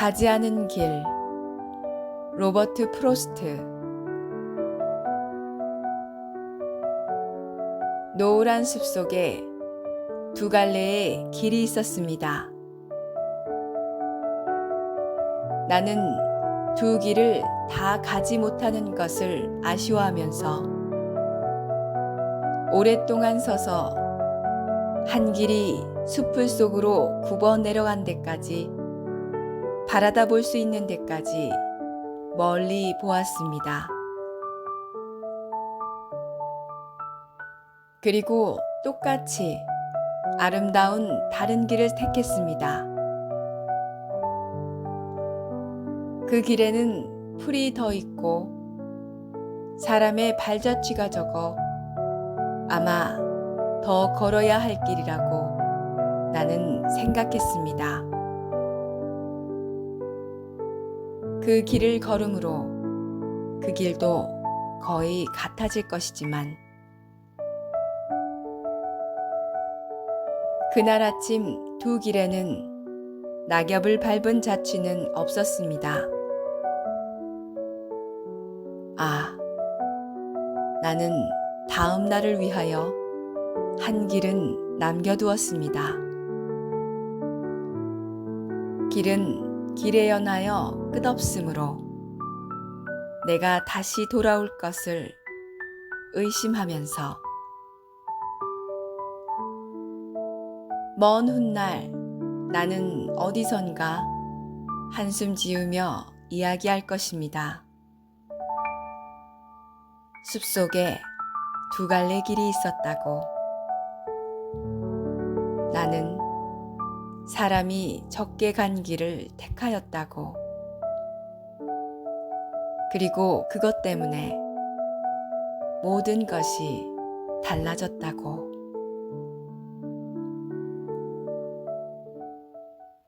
가지 않은 길 로버트 프로스트 노을한 숲 속에 두 갈래의 길이 있었습니다. 나는 두 길을 다 가지 못하는 것을 아쉬워하면서 오랫동안 서서 한 길이 숲을 속으로 굽어 내려간 데까지 바라다 볼 수 있는 데까지 멀리 보았습니다. 그리고 똑같이 아름다운 다른 길을 택했습니다. 그 길에는 풀이 더 있고 사람의 발자취가 적어 아마 더 걸어야 할 길이라고 나는 생각했습니다. 그 길을 걸음으로 그 길도 거의 같아질 것이지만 그날 아침 두 길에는 낙엽을 밟은 자취는 없었습니다. 아, 나는 다음 날을 위하여 한 길은 남겨두었습니다. 길은 길에 연하여 끝없으므로 내가 다시 돌아올 것을 의심하면서 먼 훗날 나는 어디선가 한숨 지으며 이야기할 것입니다. 숲속에 두 갈래 길이 있었다고. 나는 사람이 적게 간 길을 택하였다고. 그리고 그것 때문에 모든 것이 달라졌다고.